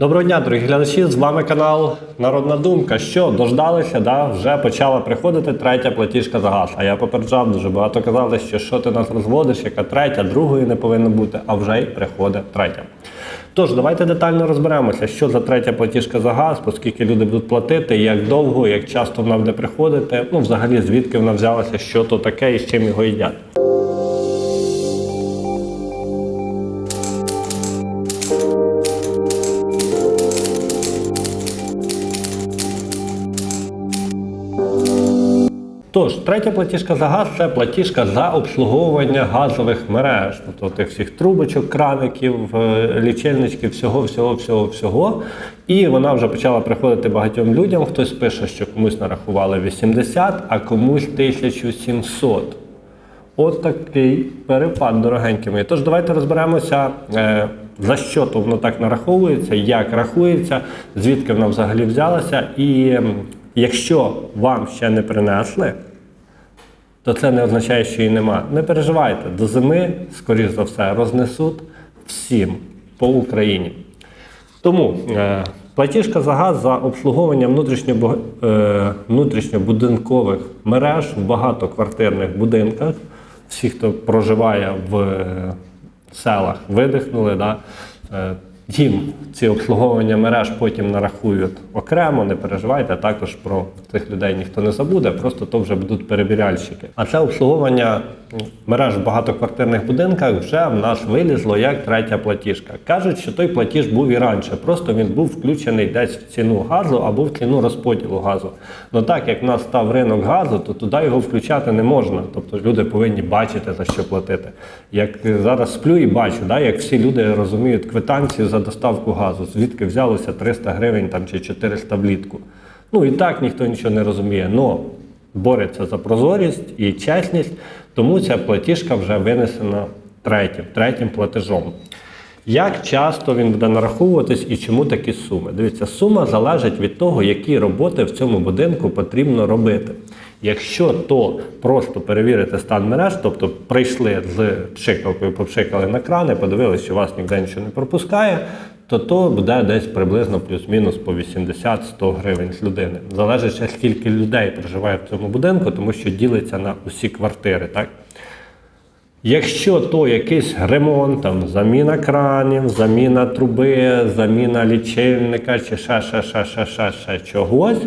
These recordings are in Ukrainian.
Доброго дня, дорогі глядачі! З вами канал Народна Думка. Що дождалися, да? вже почала приходити третя платіжка за газ. А я попереджав дуже багато казали, що що ти нас розводиш, яка третя, другої не повинно бути, а вже й приходить третя. Тож, давайте детально розберемося, що за третя платіжка за газ, оскільки люди будуть платити, як довго, як часто вона буде приходити. Ну, взагалі, звідки вона взялася, що то таке і з чим його їдять. Тож, третя платіжка за газ це платіжка за обслуговування газових мереж, тобто тих всіх трубочок, краників, е, лічильничків, всього, всього, всього, всього. І вона вже почала приходити багатьом людям. Хтось пише, що комусь нарахували 80, а комусь 1700. От такий перепад, дорогенькі мої. Тож давайте розберемося, е, за що то воно так нараховується, як рахується, звідки вона взагалі взялася. І якщо вам ще не принесли, то це не означає, що її нема. Не переживайте, до зими, скоріш за все, рознесуть всім по Україні. Тому е, платіжка за газ за обслуговування е, внутрішньобудинкових мереж в багатоквартирних будинках. Всі, хто проживає в е, селах, видихнули. Да? Е, їм ці обслуговування мереж потім нарахують окремо, не переживайте. Також про цих людей ніхто не забуде, просто то вже будуть перевіряльщики. А це обслуговування мереж в багатоквартирних будинках вже в нас вилізло як третя платіжка. Кажуть, що той платіж був і раніше, просто він був включений десь в ціну газу або в ціну розподілу газу. Ну так як в нас став ринок газу, то туди його включати не можна. Тобто люди повинні бачити за що платити. Як зараз сплю і бачу, да, як всі люди розуміють квитанцію за доставку газу, звідки взялося 300 гривень там чи 400 влітку. Ну і так ніхто нічого не розуміє. Но бореться за прозорість і чесність, тому ця платіжка вже винесена третім, третім платежом. Як часто він буде нараховуватись і чому такі суми? Дивіться, сума залежить від того, які роботи в цьому будинку потрібно робити. Якщо то просто перевірити стан мереж, тобто прийшли з пшикалкою, попшикали на крани, подивилися, що вас ніде нічого не пропускає, то то буде десь приблизно плюс-мінус по 80-100 гривень з людини. Залежить скільки людей проживає в цьому будинку, тому що ділиться на усі квартири. Так? Якщо то якийсь ремонт, там, заміна кранів, заміна труби, заміна лічильника чи ще, ще, ще, ще, ще чогось,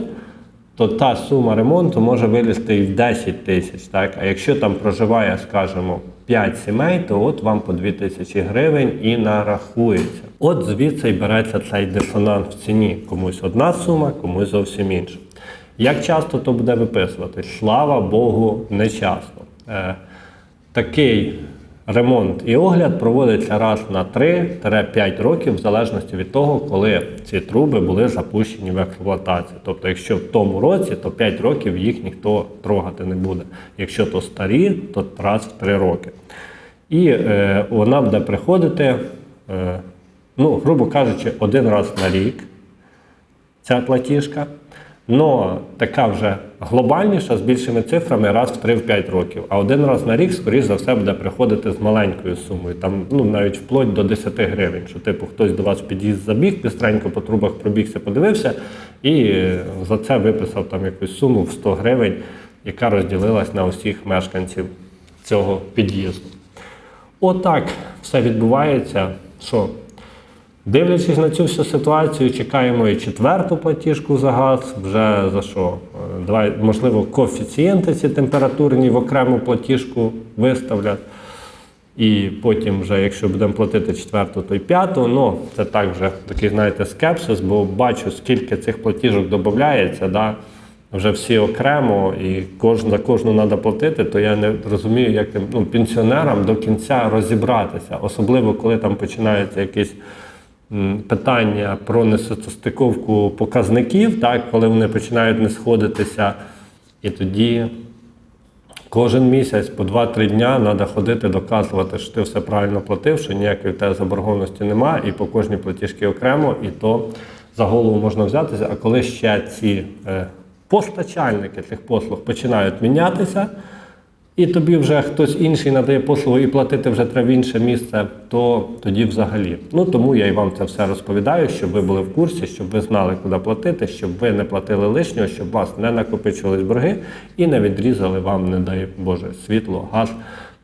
то та сума ремонту може вилізти і в 10 тисяч. Так? А якщо там проживає, скажімо, 5 сімей, то от вам по 2 тисячі гривень і нарахується. От звідси й береться цей дисонанс в ціні. Комусь одна сума, комусь зовсім інша. Як часто то буде виписуватись? Слава Богу, не часто. Е, Такий ремонт і огляд проводиться раз на 3-5 років, в залежності від того, коли ці труби були запущені в експлуатацію. Тобто, якщо в тому році, то 5 років їх ніхто трогати не буде. Якщо то старі, то раз в 3 роки. І е, вона буде приходити, е, ну, грубо кажучи, один раз на рік ця платіжка. Но така вже глобальніша з більшими цифрами раз в 3-5 років. А один раз на рік, скоріш за все, буде приходити з маленькою сумою. Там ну навіть вплоть до 10 гривень. Що типу хтось до вас під'їзд забіг, бістренько по трубах пробігся, подивився, і за це виписав там якусь суму в 100 гривень, яка розділилась на усіх мешканців цього під'їзду. Отак все відбувається. Що Дивлячись на цю всю ситуацію, чекаємо і четверту платіжку за газ. Вже за що? Давай, можливо, коефіцієнти ці температурні в окрему платіжку виставлять. І потім, вже, якщо будемо платити четверту, то й п'яту. Ну, це так вже такий, знаєте, скепсис, бо бачу, скільки цих платіжок додається. Да? Вже всі окремо, і кожна, за кожну треба платити, то я не розумію, як ну, пенсіонерам до кінця розібратися, особливо коли там починаються якісь м, питання про несостиковку показників, так, коли вони починають не сходитися, і тоді кожен місяць по 2-3 дня треба ходити доказувати, що ти все правильно платив, що ніякої тебе заборгованості немає, і по кожній платіжці окремо, і то за голову можна взятися. А коли ще ці е, постачальники цих послуг починають мінятися, і тобі вже хтось інший надає послугу і платити вже треба в інше місце, то тоді взагалі. Ну тому я і вам це все розповідаю, щоб ви були в курсі, щоб ви знали, куди платити, щоб ви не платили лишнього, щоб вас не накопичувались борги і не відрізали вам, не дай Боже, світло, газ.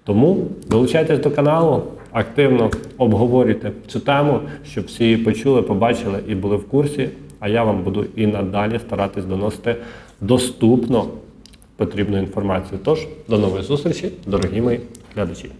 Тому долучайтесь до каналу, активно обговорюйте цю тему, щоб всі її почули, побачили і були в курсі. А я вам буду і надалі старатись доносити доступно потрібну інформацію. Тож, до нової зустрічі, дорогі мої глядачі.